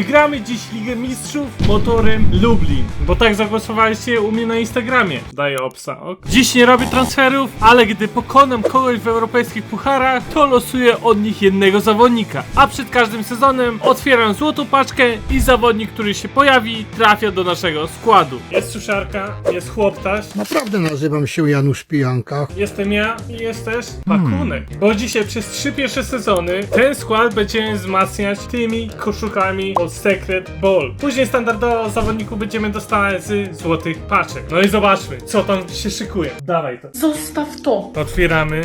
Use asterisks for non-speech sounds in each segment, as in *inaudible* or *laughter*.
Wygramy dziś Ligę Mistrzów motorem Lublin, bo tak zagłosowaliście u mnie na Instagramie. Daję obsa, ok? Dziś nie robię transferów, ale gdy pokonam kogoś w europejskich pucharach, to losuję od nich jednego zawodnika. A przed każdym sezonem otwieram złotą paczkę i zawodnik, który się pojawi, trafia do naszego składu. Jest suszarka, jest chłoptaś, Naprawdę nazywam się Janusz Pijanka. Jestem ja i jest też Pakunek. Bo dzisiaj przez trzy pierwsze sezony ten skład będziemy wzmacniać tymi koszulkami od Secret Ball. Później standardowo zawodników będziemy dostawać z złotych paczek. No i zobaczmy, co tam się szykuje. Dawaj to. Zostaw to. Otwieramy.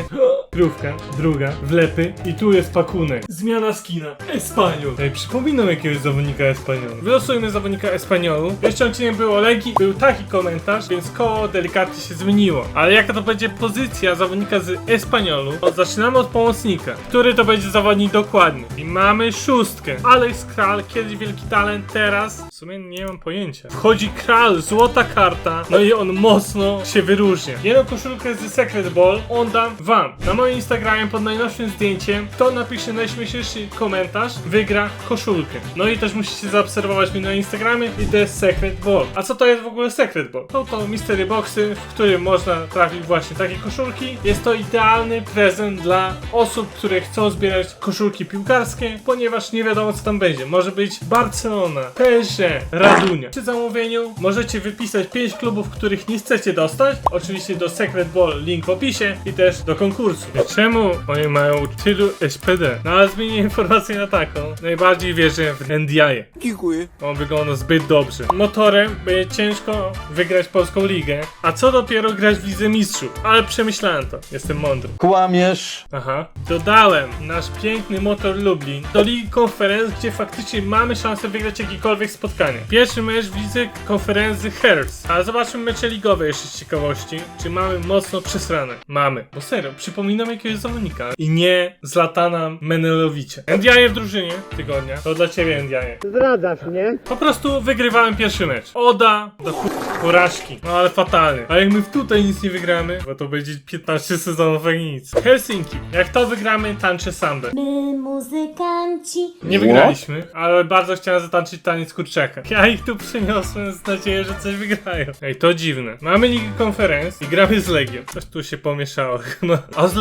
Krówka, druga, wlepy i tu jest pakunek. Zmiana skina. Espaniol. Ej, przypominam jakiegoś zawodnika Espaniolu. Wylosujmy zawodnika Espaniolu. Jeszcze odcinek był o Legii, był taki komentarz, więc koło delikatnie się zmieniło. Ale jaka to będzie pozycja zawodnika z Espaniolu? To zaczynamy od pomocnika. Który to będzie zawodnik dokładny? I mamy szóstkę. Alex Kral, kiedyś wielki talent, teraz w sumie nie mam pojęcia. Wchodzi Kral, złota karta, no i on mocno się wyróżnia. Jedną koszulkę z Secret Ball on dam wam. Na moim Instagramie pod najnowszym zdjęciem, kto napisze najśmieszniejszy komentarz, wygra koszulkę. No i też musicie zaobserwować mnie na Instagramie i to jest Secret Ball. A co to jest w ogóle Secret Ball? To to mystery boxy, w którym można trafić właśnie takie koszulki. Jest to idealny prezent dla osób, które chcą zbierać koszulki piłkarskie, ponieważ nie wiadomo co tam będzie. Może być Barcelona, PSG, Radunia. Przy zamówieniu możecie wypisać 5 klubów, których nie chcecie dostać. Oczywiście do Secret Ball link w opisie i też do konkursu. Czemu oni mają tylu SPD? No ale zmienię informację na taką. Najbardziej wierzę w NDI. Dziękuję. On wygląda zbyt dobrze. Motorem będzie ciężko wygrać polską ligę, a co dopiero grać w Lidze Mistrzów. Ale przemyślałem to, jestem mądry. Kłamiesz. Aha. Dodałem nasz piękny motor Lublin do Ligi Konferencji, gdzie faktycznie mamy szansę wygrać jakiekolwiek spotkanie. Pierwszy mecz w Lidze Konferencji Hearts. A zobaczmy mecze ligowe jeszcze z ciekawości, czy mamy mocno przesrane. Mamy. Bo serio, przypominam jakiegoś zawodnika. I nie Zlatana Menelowicza. Ndiaye w drużynie tygodnia. To dla ciebie Ndiaye. Zdradzasz mnie? Po prostu wygrywałem pierwszy mecz. Oda do porażki. No ale fatalny. A jak my tutaj nic nie wygramy, bo to będzie 15 sezonów jak nic. Helsinki. Jak to wygramy, tańczę sambę. My muzykanci. Nie wygraliśmy, ale bardzo chciałem zatańczyć taniec kurczaka. Ja ich tu przyniosłem z nadzieją, że coś wygrają. Ej, to dziwne. Mamy Ligę Konferencji i gramy z Legią. Coś tu się pomieszało chyba. *laughs* A z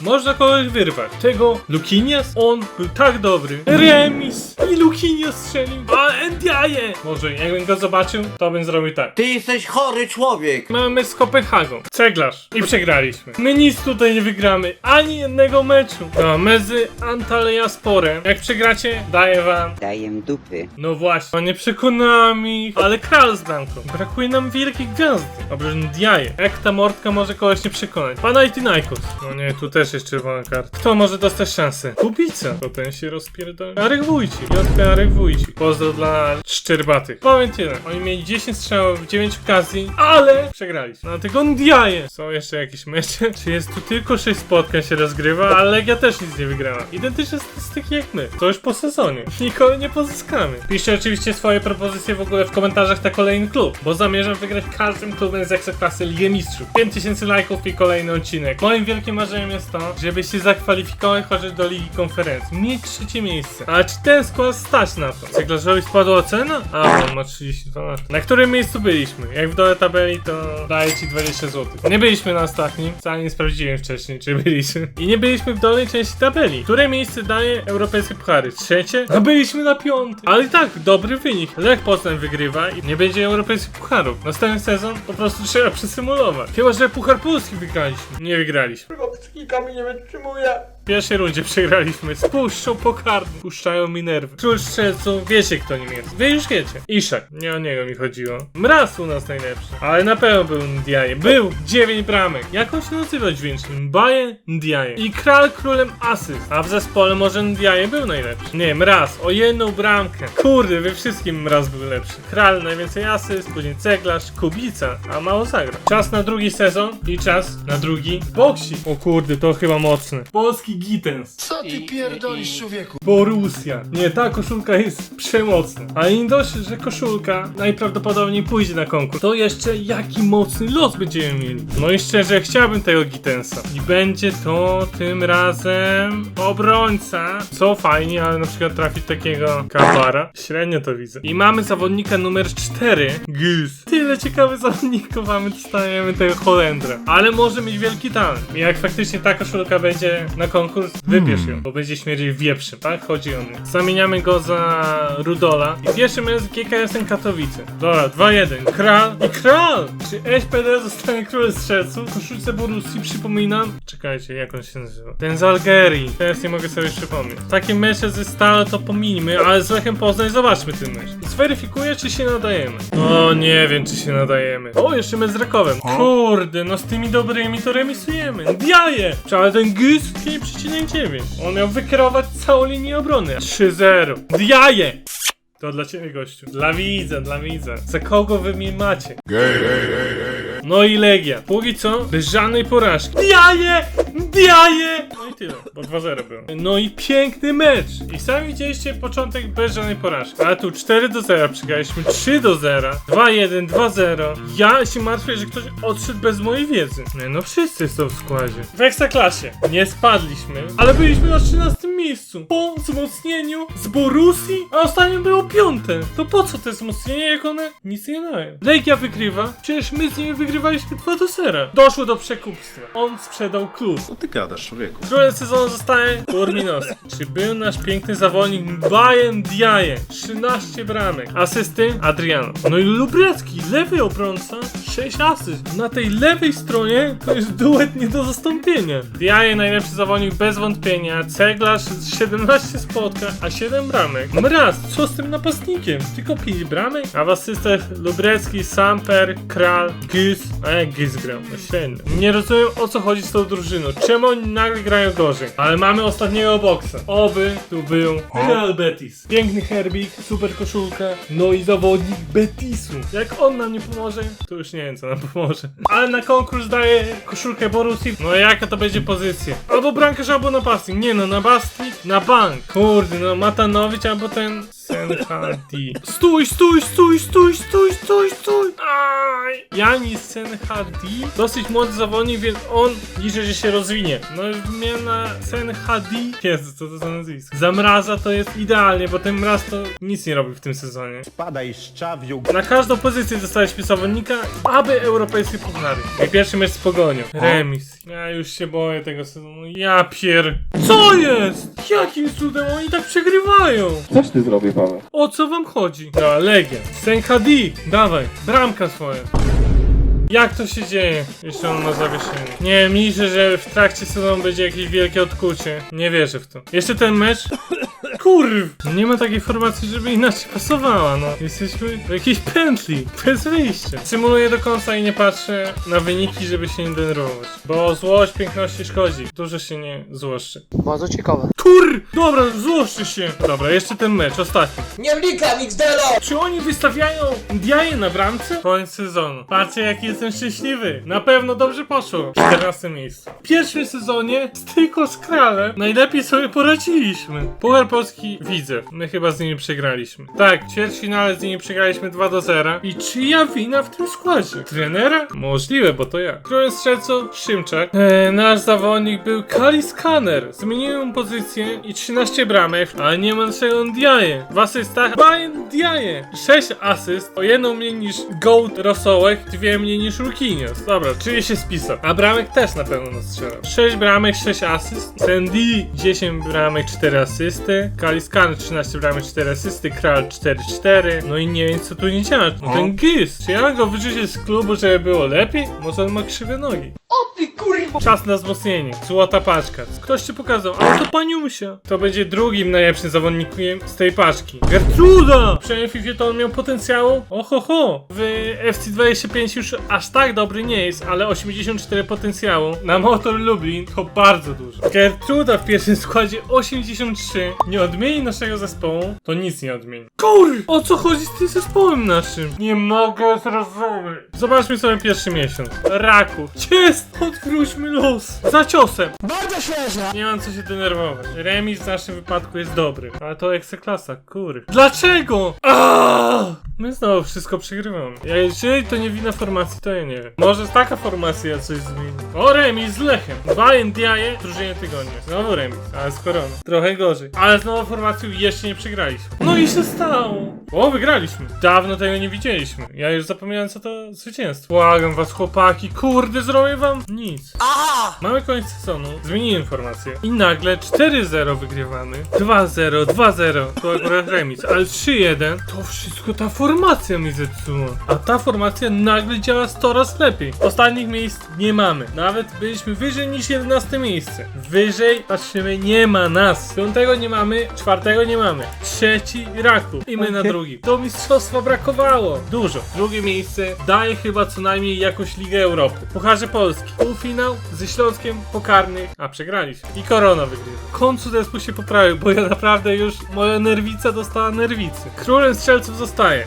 Można kogoś wyrwać. Tego Lukinias, on był tak dobry. Remis i Lukinias strzelił. A Ndiaye! Może jakbym go zobaczył, to bym zrobił tak. Ty jesteś chory człowiek. Mamy z Kopenhagą. Ceglarz. I przegraliśmy. My nic tutaj nie wygramy. Ani jednego meczu. No, my z Antalya Sporem. Jak przegracie, daję wam. daję dupy. No właśnie. No nie przekonałem ich. Ale kral z bramką. Brakuje nam wielkiej gwiazdy. Dobrze, Ndiaye. Jak ta mordka może kogoś nie przekonać? Panathinaikos. No nie, tu też jest czerwona karta. Kto może dostać szansę? Kubica. To ten się rozpierdoli. Arek Wójcik. Jotka Arek Wójcik. Pozdro dla szczerbatych. Powiem tyle. Oni mieli 10 strzałów w 9 okazji, ale przegraliśmy. No tego Ndiaye. Są jeszcze jakieś mecze? *laughs* Czy jest tu tylko 6 spotkań się rozgrywa, ale Legia też nic nie wygrała. Identyczne statystyki jak my. To już po sezonie. *laughs* Nikogo nie pozyskamy. Piszcie oczywiście swoje propozycje w ogóle w komentarzach na kolejny klub, bo zamierzam wygrać każdym klubem z Ekstraklasy Ligę Mistrzów. 5000 lajków i kolejny odcinek. Moim wielkim marzeniem jest to, żeby się zakwalifikować chociaż do Ligi Konferencji. Mieć trzecie miejsce. Ale czy ten skład stać na to? Ceglarzowi spadła ocena? A, on ma 32 lat. Na którym miejscu byliśmy? Jak w dole tabeli, to daję ci 20 zł. Nie byliśmy na ostatnim, wcale nie sprawdziłem wcześniej, czy byliśmy. I nie byliśmy w dolnej części tabeli. Które miejsce daje europejskie puchary? Trzecie? A byliśmy na piątym. Ale i tak, dobry wynik. Lech Poznań wygrywa i nie będzie europejskich pucharów. Następny sezon po prostu trzeba przesymulować. Chyba, że Puchar Polski wygraliśmy. Nie wygraliśmy z kikami nie wytrzymuje. W pierwszej rundzie przegraliśmy. Spuszczą pokarmy. Puszczają mi nerwy. Strzelców, wiecie kto nim jest. Wy już wiecie. Iszak. Nie o niego mi chodziło. Mraz u nas najlepszy. Ale na pewno był Ndiaye. Był 9 bramek. Jak on się nazywa dźwięcznie? Mbaye Ndiaye. I kral królem asyst. A w zespole może Ndiaye był najlepszy. Nie, Mraz. O jedną bramkę. Kurde, we wszystkim Mraz był lepszy. Kral najwięcej asyst, później ceglarz, kubica, a mało zagrał. Czas na drugi sezon i czas na drugi boksik. O kurde, to chyba mocne. Polski Gittens. Co ty pierdolisz, człowieku? Borussia. Nie, ta koszulka jest przemocna. Ale nie dość, że koszulka najprawdopodobniej pójdzie na konkurs, to jeszcze jaki mocny los będziemy mieli. No i szczerze, chciałbym tego Gittensa. I będzie to tym razem obrońca. Co fajnie, ale na przykład trafić takiego Kabara. Średnio to widzę. I mamy zawodnika numer 4. Gus. Tyle ciekawych zawodników mamy, dostajemy tego Holendra. Ale może mieć wielki talent. I jak faktycznie ta koszulka będzie na konkurs, wybierz ją, bo będzie śmierdzić wieprzem, tak? Chodzi o mnie. Zamieniamy go za Rudola. I pierwszy mecz GKS-em Katowice. Dobra, 2-1. Kral i kral! Czy SPD zostanie królem strzelców? Koszulce Borussii, przypominam. Czekajcie, jak on się nazywa? Ten z Algerii. Teraz nie mogę sobie przypomnieć. Takie mecze ze Stale to pominijmy, ale z Lechem Poznań zobaczmy ten mecz. Zweryfikuję, czy się nadajemy. O, nie wiem, czy się nadajemy. O, jeszcze mecz z Rakowem. Kurde, no z tymi dobrymi to remisujemy. Diaje! Ale ten Gus 5,9. On miał wykierować całą linię obrony. 3-0. Diaje! To dla ciebie, gościu. Dla widza, dla widza. Za kogo wy mnie macie? No i Legia. Póki co, bez żadnej porażki. Diaje! Diaje! No i tyle, bo 2-0 było. No i piękny mecz. I sami widzieliście początek bez żadnej porażki. Ale tu 4 do 0 przegraliśmy, 3 do 0, 2-1, 2-0. Ja się martwię, że ktoś odszedł bez mojej wiedzy. Nie, no wszyscy są w składzie. W Ekstraklasie. Nie spadliśmy, ale byliśmy na 13 miejscu. Po wzmocnieniu z Borussii, a ostatnio było piąte. To po co te wzmocnienie, jak one nic nie dają? Legia wygrywa, przecież my z nimi wygrywaliśmy 2 do 0. Doszło do przekupstwa. On sprzedał klub. Ty gadasz, człowieku? Królem sezonu zostaje Urminowski. Czy był nasz piękny zawodnik Bayern Diaye? 13 bramek. Asysty Adriano. No i Lubrecki, lewy obrońca, 6 asyst. Na tej lewej stronie to jest duet nie do zastąpienia. Diaye najlepszy zawodnik bez wątpienia. Ceglarz 17 spotkań, a 7 bramek. Mraz, co z tym napastnikiem? Tylko 5 bramek? A w asystach Lubrecki, Samper, Kral, Gys. A jak Gys grał? No średnio. Nie rozumiem o co chodzi z tą drużyną. Czemu oni nagle grają gorzej? Ale mamy ostatniego boksa. Oby tu był Real Betis. Piękny herbik, super koszulka. No i zawodnik Betisu. Jak on nam nie pomoże, to już nie wiem co nam pomoże. Ale na konkurs daje koszulkę Borussii. No jaka to będzie pozycja? Albo bramkarz, albo napastnik. Nie no, napastnik na bank. Kurde, no Matanowicz albo ten Senhadi. Stój, stój, stój, stój, stój, stój, stój. Aj. Janis Senhadi. Dosyć młody zawodnik, więc on liczy, że się rozwinie. No i wymiana Senhadi. Jezu, co to za nazwisko? Zamraza to jest idealnie, bo ten mraz to nic nie robi w tym sezonie. Padaj szczawiu. Na każdą pozycję dostaliśmy zawodnika, aby europejskie puchary. I pierwszy mecz z Pogonią. Remis. Ja już się boję tego sezonu. Ja pier... Co jest? Jakim cudem oni tak przegrywają? Coś ty zrobił, Paweł. O co wam chodzi? No, Legia. Senhadi, dawaj, bramka swoja. Jak to się dzieje, jeśli on ma zawieszenie? Nie liczę, że w trakcie sezonu będzie jakieś wielkie odkucie. Nie wierzę w to. Jeszcze ten mecz? Kurw! Nie ma takiej formacji, żeby inaczej pasowała, no. Jesteśmy w jakiejś pętli, bez wyjścia. Symuluję do końca i nie patrzę na wyniki, żeby się nie denerwować. Bo złość piękności szkodzi. Dużo się nie złoszczy. Bardzo ciekawe. Kur! Dobra, złoszczy się. Dobra, jeszcze ten mecz, ostatni. Nie wnikam, XDLO! Czy oni wystawiają Diaje na bramce? Koniec sezonu. Patrzcie jaki jestem szczęśliwy. Na pewno dobrze poszło. 14 miejsce. W pierwszym sezonie tylko z Kralem najlepiej sobie poradziliśmy. Puchar Polski widzę. My chyba z nimi przegraliśmy. Tak, ćwierćfinale z nimi przegraliśmy 2 do 0. I czyja wina w tym składzie? Trenera? Możliwe, bo to ja. Królem strzelców Szymczak. Eee, nasz zawodnik był Kali Scanner. Zmieniłem pozycję i 13 bramek, ale nie ma naszego Diaje. W asystach Bayern Diaje. 6 asyst, o jedną mniej niż Gold Rosołek, dwie mniej niż Rukinios. Dobra, czyli się spisał. A bramek też na pewno nastrzelał. 6 bramek, 6 asyst. Sandy 10 bramek, 4 asysty. Kali Scanner 13 bramek, 4 asysty. Kral 4-4. No i nie wiem co tu nie działa. No ten Gys. Czy ja mam go wyrzucić z klubu, żeby było lepiej? Może on ma krzywe nogi. Czas na wzmocnienie. Złota paczka. Ktoś ci pokazał, ale to paniusia. To będzie drugim najlepszym zawodnikiem z tej paczki. Gertruda! W FIFA to on miał potencjału. Ohoho! W FC25 już aż tak dobry nie jest, ale 84 potencjału. Na motor Lublin to bardzo dużo. Gertruda w pierwszym składzie 83. Nie odmieni naszego zespołu, to nic nie odmieni. Kur! O co chodzi z tym zespołem naszym? Nie mogę zrozumieć. Zobaczmy sobie pierwszy miesiąc. Raków. Jest! Odwróćmy Wygraliśmy los! Za ciosem! Bardzo świeżo! Nie mam co się denerwować. Remis w naszym wypadku jest dobry. Ale to ekstraklasa, kury. Dlaczego? Aaaa! My znowu wszystko przegrywamy. Ja, jeżeli to nie wina formacji, to ja nie wiem. Może taka formacja coś zmieni. O, remis z Lechem. Bayern Diaje, drużynie tygodnia. Znowu remis, ale z koroną. Trochę gorzej. Ale z nową formacją jeszcze nie przegraliśmy. No i się stało. O, wygraliśmy. Dawno tego nie widzieliśmy. Ja już zapomniałem, co to zwycięstwo. Błagam was, chłopaki. Kurde, zrobię wam nic. Mamy koniec sezonu, zmieniłem informację i nagle 4-0 wygrywamy, 2-0, 2-0, to akurat remis, ale 3-1 to wszystko ta formacja mi zepsuła. A ta formacja nagle działa 100 razy lepiej. Ostatnich miejsc nie mamy, nawet byliśmy wyżej niż 11 miejsce. Wyżej, patrzymy, nie ma nas. Piątego nie mamy, czwartego nie mamy, trzeci Raku i my na drugi. Do mistrzostwa brakowało. Dużo. Drugie miejsce daje chyba co najmniej jakąś Ligę Europy. Pucharze Polski. Półfinał ze Śląskiem pokarnych, a przegraliśmy. I Korona wygrywa. W końcu zespół się poprawił, bo ja naprawdę już moja nerwica dostała nerwicy. Królem strzelców zostaje.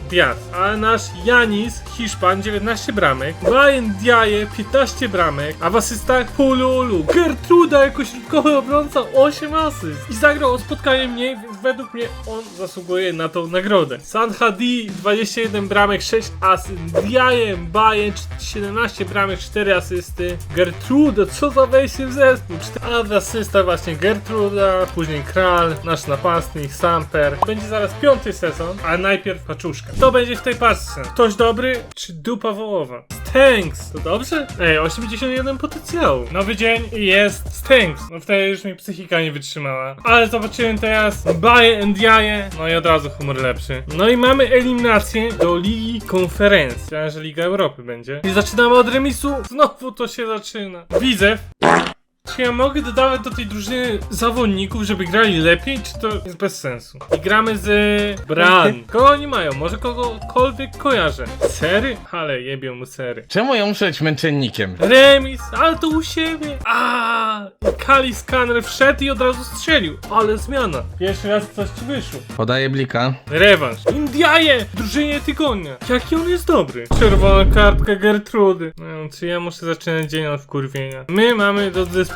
Diaz, ale nasz Janis, Hiszpan, 19 bramek, Brian Diaye, 15 bramek, a w asystach Pululu, Gertruda jako środkowy obrońca, 8 asyst i zagrał o spotkanie mniej, więc według mnie on zasługuje na tą nagrodę. San Hadi, 21 bramek, 6 asyst, Diaye, Baje, 17 bramek, 4 asysty, Gertruda, co za wejście w zespół, 4, a w asystach właśnie Gertruda, później Kral, nasz napastnik, Samper. Będzie zaraz piąty sezon, ale najpierw paczuszka. Kto będzie w tej paczce? Ktoś dobry, czy dupa wołowa? Stanks! To dobrze? Ej, 81 potencjału. Nowy dzień jest Stanks. No wtedy już mi psychika nie wytrzymała. Ale zobaczyłem teraz Baje and Jaje. No i od razu humor lepszy. No i mamy eliminację do Ligi Konferencji. Myślałem, że Liga Europy będzie. I zaczynamy od remisu. Znowu to się zaczyna. Widzew. Czy ja mogę dodawać do tej drużyny zawodników, żeby grali lepiej, czy to jest bez sensu? I gramy z Bran. Kogo oni mają? Może kogokolwiek kojarzę. Sery? Ale jebią mu sery. Czemu ja muszę być męczennikiem? Remis, ale to u siebie. A, Kali Scanner wszedł i od razu strzelił. Ale zmiana. Pierwszy raz coś ci wyszło. Podaję blika. Rewanż. Indiaje! Drużynie tygodnia. Jaki on jest dobry. Czerwona kartka Gertrudy. No, czy ja muszę zaczynać dzień od wkurwienia. My mamy do dyspozycji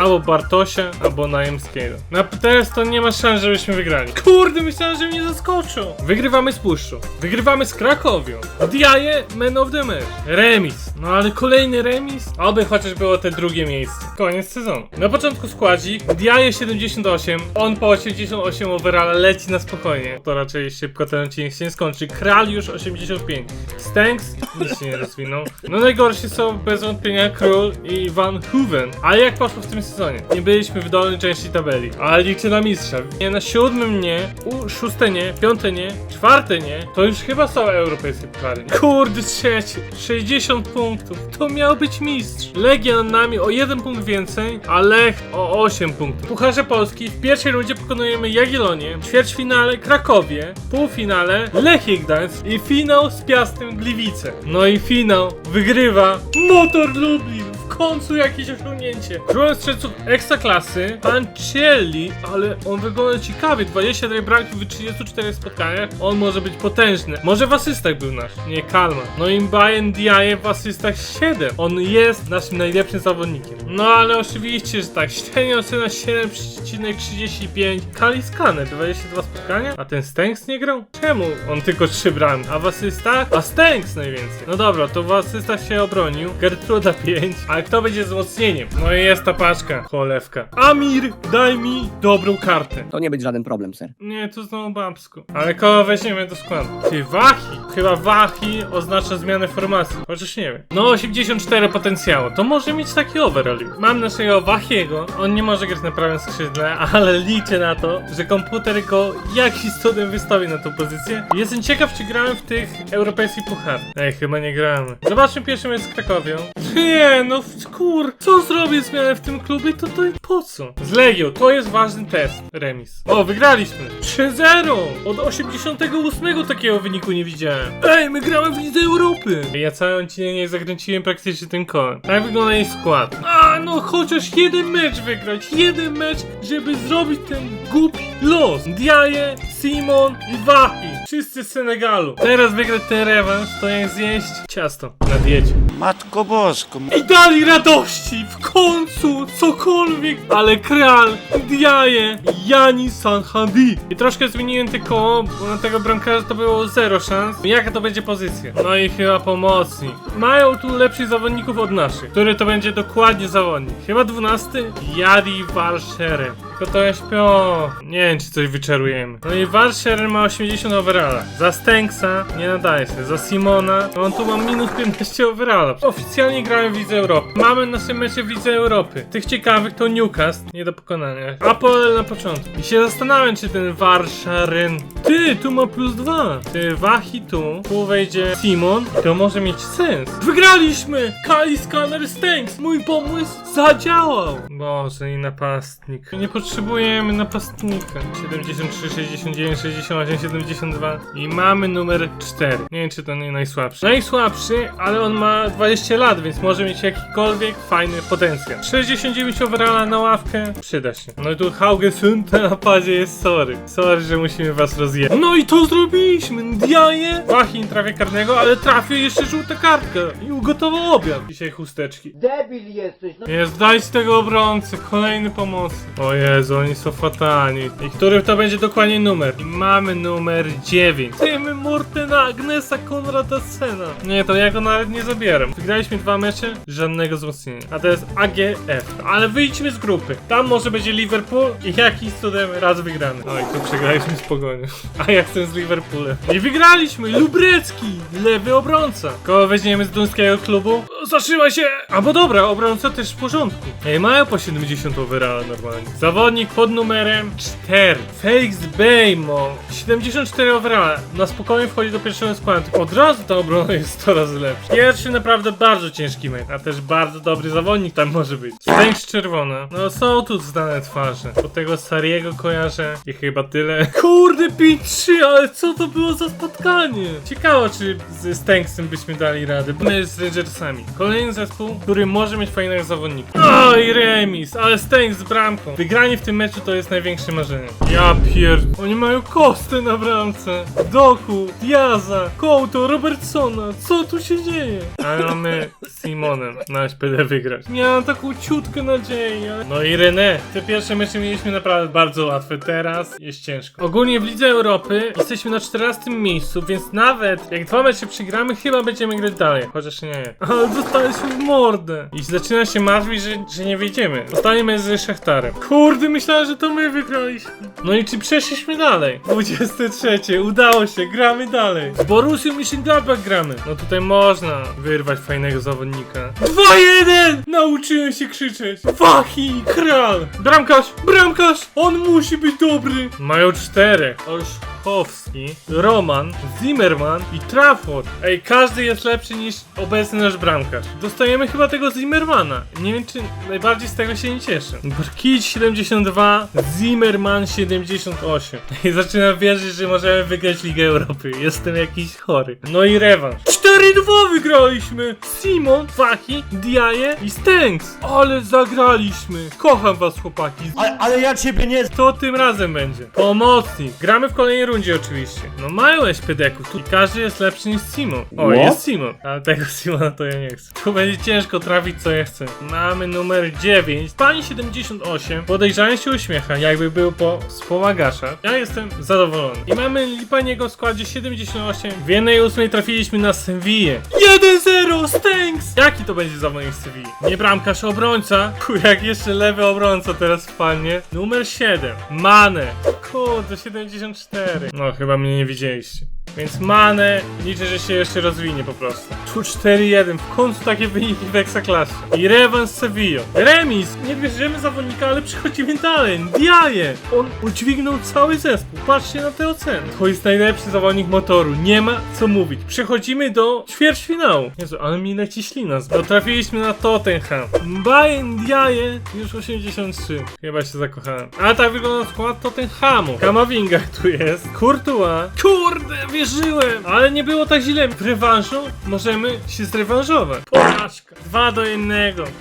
albo Bartosia, albo Najemskiego. Na teraz to nie ma szans, żebyśmy wygrali. Kurde, myślałem, że mnie zaskoczą. Wygrywamy z Puszczą. Wygrywamy z Krakowią. Diaje, man of the match. Remis. No ale kolejny remis? Oby chociaż było te drugie miejsce. Koniec sezonu. Na początku składzik. Diaje 78. On po 88 overall leci na spokojnie. To raczej szybko ten odcinek się nie skończy. Kral już 85. Stanks nic się nie rozwinął. No najgorsi są bez wątpienia Król i Van Hooven. Ale jak poszło w tym sezonie? Nie byliśmy w dolnej części tabeli, ale liczę na mistrza. Nie na siódmym nie, u szóste nie, piąte nie, czwarte nie. To już chyba są europejskie puchary. Kurde, trzecie. 60 punktów. To miał być mistrz. Legia nami o jeden punkt więcej, a Lech o 8 punktów. Pucharze Polski w pierwszej rundzie pokonujemy Jagiellonię, w ćwierćfinale Krakowie, półfinale Lechie Gdańsk i finał z Piastem Gliwice. No i finał wygrywa Motor Lublin. Końcu jakieś osiągnięcie. Królem strzelców ekstraklasy, Pancelli, ale on wygląda ciekawie. 22 bramki w 34 spotkaniach. On może być potężny. Może w asystach był nasz. Nie, Kalma. No i Bayern Diaye w asystach 7. On jest naszym najlepszym zawodnikiem. No ale oczywiście, że tak. Średnia ocena 7,35. Kali Skaner 22 spotkania. A ten Stanks nie grał? Czemu? On tylko 3 bramki. A w asystach? A Stanks najwięcej. No dobra, to w asystach się obronił. Gertruda 5. Ale kto będzie wzmocnieniem? No i jest ta paczka. Cholewka. Amir, daj mi dobrą kartę. To nie być żaden problem, ser. Nie, tu znowu babsku. Ale kogo weźmiemy do składu? Ty, Wahi! Chyba Wahi oznacza zmianę formacji. Chociaż nie wiem. No, 84 potencjału. To może mieć taki overall. Mam naszego Wahiego. On nie może grać na prawym skrzydle, *laughs* ale liczę na to, że komputer go jakimś cudem wystawi na tą pozycję. Jestem ciekaw, czy grałem w tych europejskich pucharach. Ej, chyba nie gramy. Zobaczmy pierwszy mecz z Krakowią. Nie, no kur... Co zrobię zmianę w tym klubie, to to po co? Z Legio, to jest ważny test. Remis. O, wygraliśmy. 3-0! Od 88 takiego wyniku nie widziałem. Ej, my gramy w Lidze Europy! Ja całe odcinek nie zakręciłem praktycznie tym kołem. Tak wygląda jej skład. A, no chociaż jeden mecz wygrać. Jeden mecz, żeby zrobić ten głupi los. Diaye, Simon i Wahi. Wszyscy z Senegalu. Teraz wygrać ten rewanż to jak zjeść ciasto na diecie. Matko Bosko. I dali radości! W końcu! Cokolwiek! Ale Kral, Diaye, Jani Sanhadi. I troszkę zmieniłem koło, bo na tego bramkarza to było zero szans. Jaka to będzie pozycja? No i chyba pomocnik. Mają tu lepszych zawodników od naszych. Który to będzie dokładnie zawodnik? Chyba 12? Jari Warszere. Tylko to ja śpią. Nie wiem, czy coś wyczarujemy. No i Warszere ma 80 overalla. Za Stanksa nie nadaje się. Za Simona, no on tu ma minus 15 overalla. Oficjalnie grałem w Lidze Europy. Mamy nasze mecze w Lidze Europy. Tych ciekawych to Newcastle, nie do pokonania. Apol na początku. I się zastanawiam, czy ten Warszaren... Ty, tu ma plus 2. Ty, Wahi tu, tu wejdzie Simon. To może mieć sens. Wygraliśmy! Kali Scanner Stanks! Mój pomysł zadziałał! Boże, i napastnik. Nie potrzebujemy napastnika. 73, 69, 68, 72. I mamy numer 4. Nie wiem, czy to nie najsłabszy. Najsłabszy, ale on ma 20 lat, więc może mieć jakikolwiek fajny potencjał. 69 overalla na ławkę. Przyda się. No i tu Haugesund na napadzie jest sorry. Sorry, że musimy was rozjechać. No i to zrobiliśmy! Ndiaye! Wachin trafia karnego, ale trafił jeszcze żółta kartka. I ugotował obiad. Dzisiaj chusteczki. Debil jesteś, no. Jest, daj z tego kolejny pomocnik. O Jezu, oni są fatalni. I który to będzie dokładnie numer? I mamy numer 9. Tymy Mortena, Agnesa, Konrada Sena. Nie, to ja go nawet nie zabieram. Wygraliśmy dwa mecze, żadnego wzmocnienia. A to jest AGF. Ale wyjdźmy z grupy. Tam może będzie Liverpool i jakiś cudem raz wygrany. Oj, tu przegraliśmy z Pogonią. A ja chcę z Liverpoolem. I wygraliśmy! Lubrecki! Lewy obrońca. Kogo weźmiemy z duńskiego klubu? Zatrzymaj się! A bo dobra, obrońca też w porządku. Ej, mają po 70 overalla normalnie. Zawodnik pod numerem 4. Felix Bejmo. 74 overalla. Na spokojnie wchodzi do pierwszego składu. Od razu ta obrona jest 100 razy lepsza. Pierwszy naprawdę bardzo ciężki mecz, a też bardzo dobry zawodnik tam może być. Stęcz czerwona. No są tu znane twarze. Od tego Sariego kojarzę i chyba tyle. Kurde, 5-3, ale co to było za spotkanie? Ciekawe, czy ze Stanksem byśmy dali radę. My z Rangersami. Kolejny zespół, który może mieć fajnego zawodnika. Oj, remis, ale Stanks z bramką. Wygranie w tym meczu to jest największe marzenie. Ja pier... Oni mają kosty na bramce. Doku, Diaza, Couto, Robertsona. Co tu się dzieje? Ale mamy z Simonem na SPD wygrać. Miałem taką ciutkę nadzieję. No i René. Te pierwsze mecze mieliśmy naprawdę bardzo łatwe. Teraz jest ciężko. Ogólnie w Lidze Europy jesteśmy na 14 miejscu, więc nawet jak dwa mecze przegramy, chyba będziemy grać dalej. Chociaż nie. Ale dostaliśmy w mordę. I zaczyna się martwić, że, że nie wyjdziemy. Zostaniemy z Szachtarem. Kurde, myślałem, że to my wygraliśmy. No i czy przeszliśmy dalej? 23. Udało się. Gramy dalej. Z Borussią Mönchengladbach gramy. No tutaj można wyrwać fajnego zawodnika. 2-1! Nauczyłem się krzyczeć. Wahi, kral. Bramkarz, bramkarz. On musi być dobry. Mają czterech. Olszkowski, Roman, Zimmerman i Trafford. Ej, każdy jest lepszy niż obecny nasz bramkarz. Dostajemy chyba tego Zimmermana. Nie wiem, czy najbardziej z tego się nie cieszę. Brkic 72, Zimmerman 78. *laughs* I zaczynam wierzyć, że możemy wygrać Ligę Europy. Jestem jakiś chory. No i rewanż. 4-2 wygraliśmy! Simon, Fahi, Diaye i Stanks. Ale zagraliśmy. Kocham was, chłopaki. Ale, ale ja ciebie nie... To tym razem będzie. Pomocnik. Gramy w kolejnej rundzie oczywiście. No mają SPD-ków tu i każdy jest lepszy niż Simon. O, jest Simon. Ale tego *laughs* Simona to ja nie chcę. Tu będzie ciężko trafić co ja chcę. Mamy numer 9. Pani 78. Podejrzanie się uśmiecha, jakby był po wspomagasza. Ja jestem zadowolony. I mamy Lipaniego w składzie 78. W jednej ósmej trafiliśmy na Sevillę. 1-0 Stanks! Jaki to będzie zawodnik z Sevilli? Nie bramkarz, obrońca. Ku, jak jeszcze lewy obrońca teraz wpadnie. Numer 7. Mane. Kurde, 74. No, chyba mnie nie widzieliście. Więc Mane liczę, że się jeszcze rozwinie po prostu. Tu 4-1, w końcu takie wyniki w Ekstraklasie. I rewanż z Sevillą. Remis! Nie bierzemy zawodnika, ale przechodzimy dalej. Diaye! On udźwignął cały zespół. Patrzcie na te oceny. To jest najlepszy zawodnik motoru. Nie ma co mówić. Przechodzimy do ćwierćfinału. Jezu, ale mi leci ślina. No trafiliśmy na Tottenham. Bayern Diaye już 83. Chyba się zakochałem. A tak wygląda skład Tottenhamu. Kamavinga tu jest. Courtois. Kurde, wiesz wierzyłem! Ale nie było tak źle. W rewanżu możemy się zrewanżować. Porażka. 2 do 1.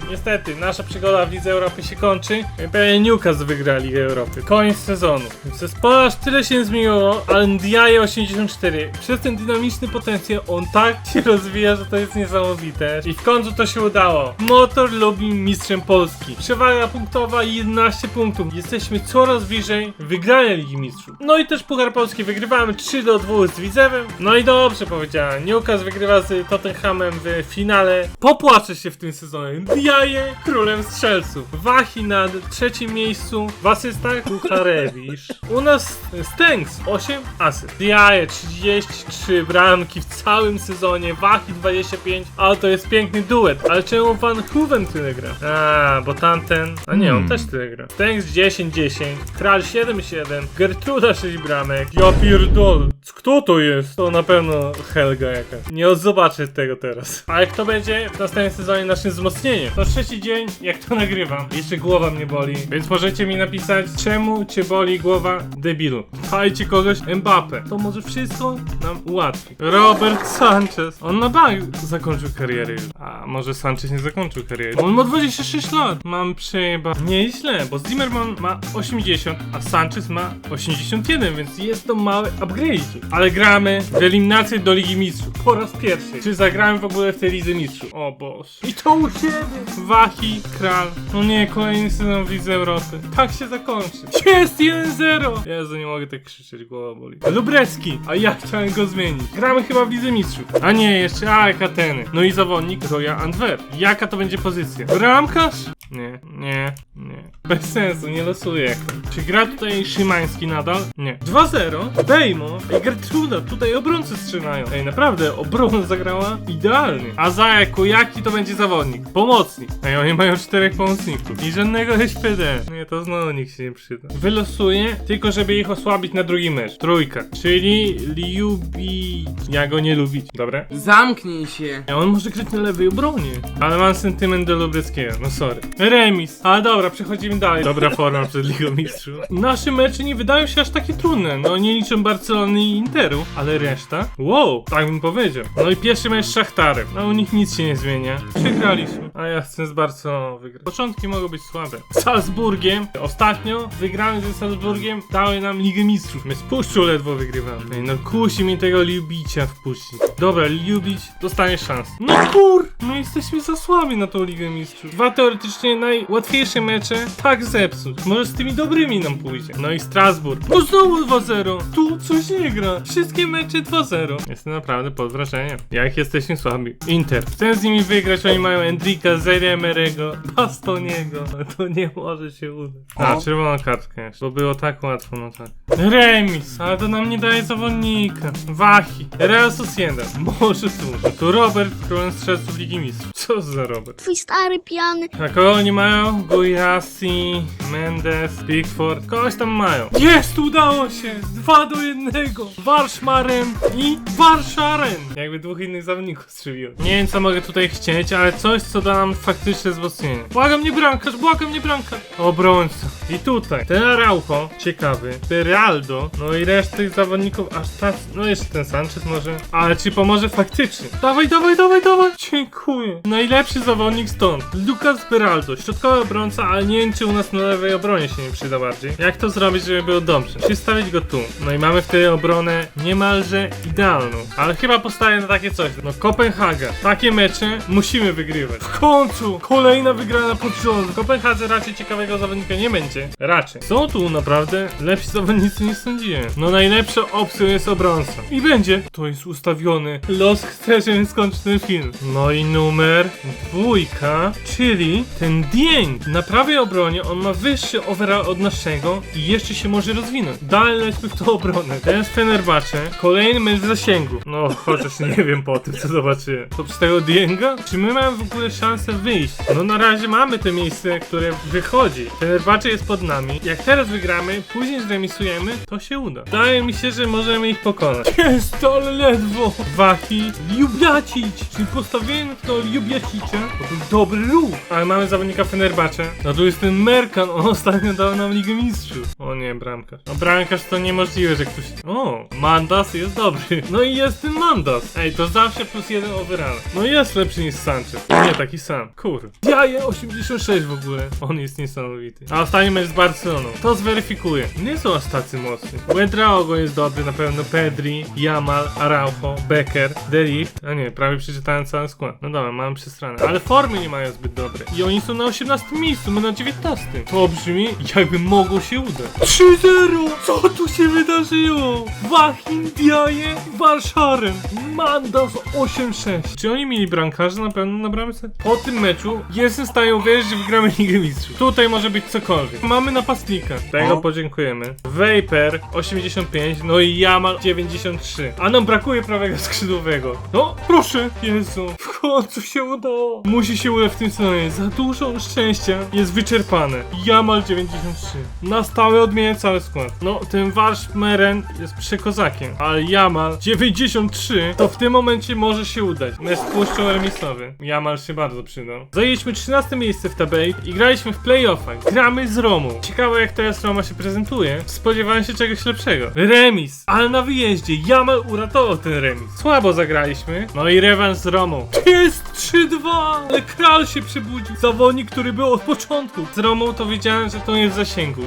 Niestety, nasza przygoda w Lidze Europy się kończy. Pewnie Newcastle wygra Ligę Europy. Koniec sezonu. W zespole aż tyle się zmieniło, ale Ndiaye 84. Przez ten dynamiczny potencjał on tak *laughs* się rozwija, że to jest niesamowite. I w końcu to się udało. Motor lubi mistrzem Polski. Przewaga punktowa 11 punktów. Jesteśmy coraz bliżej wygrania Ligi Mistrzów. No i też Puchar Polski wygrywamy 3 do 2 z Widzewem. No i dobrze powiedziałem. Newcastle wygrywa z Tottenhamem w finale. Popłaczę się w tym sezonie. Ndiaye królem strzelców. Wachi na trzecim miejscu. W asystach Kucharewicz. U nas Stengs 8 asyst. Ndiaye 33 bramki w całym sezonie. Wachi 25. Ale to jest piękny duet. Ale czemu Van Hoeven tyle gra? A, bo tamten... A nie, on też tyle gra. Stengs 10-10. Kral 7-7. Gertruda 6 bramek. Ja pierdol. Kto to To na pewno Helga jakaś. Nie zobaczę tego teraz. A jak to będzie w następnym sezonie naszym wzmocnieniem? To trzeci dzień, jak to *laughs* nagrywam. Jeszcze głowa mnie boli. Więc możecie mi napisać, czemu cię boli głowa debilu. Dajcie kogoś Mbappe. To może wszystko nam ułatwi. Robert Sanchez. On na bank zakończył karierę już. A może Sanchez nie zakończył kariery? On ma 26 lat. Mam przejeba. Nieźle, bo Zimmerman ma 80, a Sanchez ma 81, więc jest to mały upgrade. Ale gramy w eliminację do Ligi Mistrzów. Po raz pierwszy. Czy zagramy w ogóle w tej Lidze Mistrzów? O Boże. I to u siebie. Wachi, Kral. No nie, kolejny sezon w Lidze Europy. Tak się zakończy. Jest 1-0. Jezu, nie mogę tak krzyczeć, głowa boli. Lubrecki, a ja chciałem go zmienić. Gramy chyba w Lidze Mistrzów. A nie, jeszcze AEK Ateny. No i zawodnik Roya Antwerp. Jaka to będzie pozycja? Bramkarz? Nie, nie, nie. Bez sensu, nie losuję. Czy gra tutaj Szymański nadal? Nie. 2-0. Bejmo. Ej, Gertruda, tutaj obrońcy strzelają. Ej, naprawdę, obrona zagrała idealnie. A Zajaku, jaki to będzie zawodnik? Pomocnik. Ej, oni mają czterech pomocników. I żadnego SPD. Nie, to znowu nikt się nie przyda. Wylosuję, tylko żeby ich osłabić na drugi mecz. Trójka. Czyli Liubi... Ja go nie lubić. Dobra? Zamknij się. Ja, on może grać na lewej obronie. Ale mam sentyment do Lubreckiego, no sorry. Remis. Ale dobra, przechodzimy dalej. Dobra forma przed Ligą Mistrzów. Nasze mecze nie wydają się aż takie trudne. No nie liczę Barcelony i Interu, ale reszta? Wow, tak bym powiedział. No i pierwszy mecz z Szachtarem. No u nich nic się nie zmienia. Przegraliśmy. A ja chcę z Barceloną wygrać. Początki mogą być słabe. Z Salzburgiem. Ostatnio wygramy ze Salzburgiem. Dały nam Ligę Mistrzów. My z Puszczu ledwo wygrywamy. No kusi mi tego Lubicia wpuścić. Dobra, Lubić dostanie szansę. No kur! No jesteśmy za słabi na tą Ligę Mistrzów. Dwa teoretycznie najłatwiejsze mecze tak zepsuć. Może z tymi dobrymi nam pójdzie. No i Strasburg. No znowu 2-0. Tu coś nie gra. Wszystkie mecze 2-0. Jestem naprawdę pod wrażeniem. Jak jesteśmy słabi. Inter. Chcę z nimi wygrać. Oni mają Endrika, Zeremerego, Bastoniego. Ale to nie może się udać. A, czerwona kartka jeszcze. Bo było tak łatwo, no tak. Remis. Ale to nam nie daje zawodnika. Wachi. Real Sociedad. Może tu. No tu Robert, królem strzelców Ligi Mistrzów. Co za Robert? Twój stary pijany. A kogo oni mają? Gujasi, Mendes, Pickford. Kogoś tam mają. Jest! Udało się! Dwa do jednego! Warszmaren i Warszaren! Jakby dwóch innych zawodników strzeliło. Nie wiem co mogę tutaj chcieć, ale coś co da nam faktyczne wzmocnienie. Błagam nie bramkarz, błagam nie bramkarz! Obrońca. I tutaj. Ten Araujo, ciekawy. Beraldo. No i reszta tych zawodników aż tak. No jeszcze ten Sanchez może. Ale czy pomoże faktycznie? Dawaj, dawaj, dawaj, dawaj! Dziękuję. Najlepszy zawodnik stąd. Lucas Beraldo. Środkowy obrońca, ale nie wiem czy u nas na lewej obronie się nie przyda bardziej. Jak to zrobić, żeby było dobrze? Przystawić go tu. No i mamy wtedy obronę niemalże idealną. Ale chyba postaję na takie coś. No Kopenhaga. Takie mecze musimy wygrywać. W końcu! Kolejna wygrana pod rząd. Kopenhadze raczej ciekawego zawodnika nie będzie. Raczej. Są tu naprawdę lepsi zawodnicy niż sądziłem. No najlepszą opcją jest obrońca. I będzie. To jest ustawiony. Los *laughs* chce, żebym skończył ten film. No i numer dwójka, czyli ten Dieng. Na prawej obronie on ma wyższy overall od naszego i jeszcze się może rozwinąć. Dalej lećmy w tą obronę. Ten z Fenerbahce. Kolejny mecz w zasięgu. No, chociaż nie wiem po tym, co zobaczyłem. To przy tego Dienga? Czy my mamy w ogóle szansę wyjść? No na razie mamy te miejsce, które wychodzi. Fenerbahce jest pod nami. Jak teraz wygramy, później zremisujemy, to się uda. Wydaje mi się, że możemy ich pokonać. Jest, ale ledwo. Wachi, Ljubiacić. Czyli postawiłem to Widzicie? To był dobry ruch. Ale mamy zawodnika Fenerbahce. No tu jest ten Merkan, on ostatnio dał nam Ligę Mistrzów. O nie, bramkarz. No bramkarz to niemożliwe, że ktoś... O, Mandas jest dobry. No i jest ten Mandas. Ej, to zawsze plus jeden overall. No jest lepszy niż Sanchez. Nie, taki sam. Kur. Jaje 86 w ogóle. On jest niesamowity. A ostatni mecz z Barceloną. To zweryfikuje. Nie są aż tacy mocni. Wedraogo jest dobry, na pewno Pedri, Jamal, Araujo, Becker, Delicht. A nie, prawie przeczytałem cały skład. No dobra, mamy przestranę. Ale formy nie mają zbyt dobre. I oni są na 18 miejscu, my na 19. To brzmi, jakby mogło się udać. 3-0! Co tu się wydarzyło? Wahim Diaye, Warszaren, Mandas 8-6. Czy oni mieli bramkarza na pewno na bramce? Po tym meczu jestem w stanie uwierzyć, że wygramy Ligę Mistrzów. Tutaj może być cokolwiek. Mamy napastnika. Tego podziękujemy. Vapor 85, no i Jamal 93. A nam brakuje prawego skrzydłowego. No, proszę. Jezu, w końcu się udało. Musi się udać w tym sezonie. Za dużo szczęścia jest wyczerpane. Jamal 93. Na stałe odmienię cały skład. No, ten wasz Meren jest przekozakiem, ale Jamal 93 to w tym momencie może się udać. Mecz puszczą remisowy. Jamal się bardzo przydał. Zajęliśmy 13 miejsce w tabeli i graliśmy w playoffach. Gramy z Romą. Ciekawe jak teraz Roma się prezentuje. Spodziewałem się czegoś lepszego. Remis, ale na wyjeździe Jamal uratował ten remis. Słabo zagraliśmy. No i rewanż z Romą. Jest 3-2! Ale Kral się przebudził. Zawodnik, który był od początku. Z Romą to wiedziałem, że to nie w zasięgu.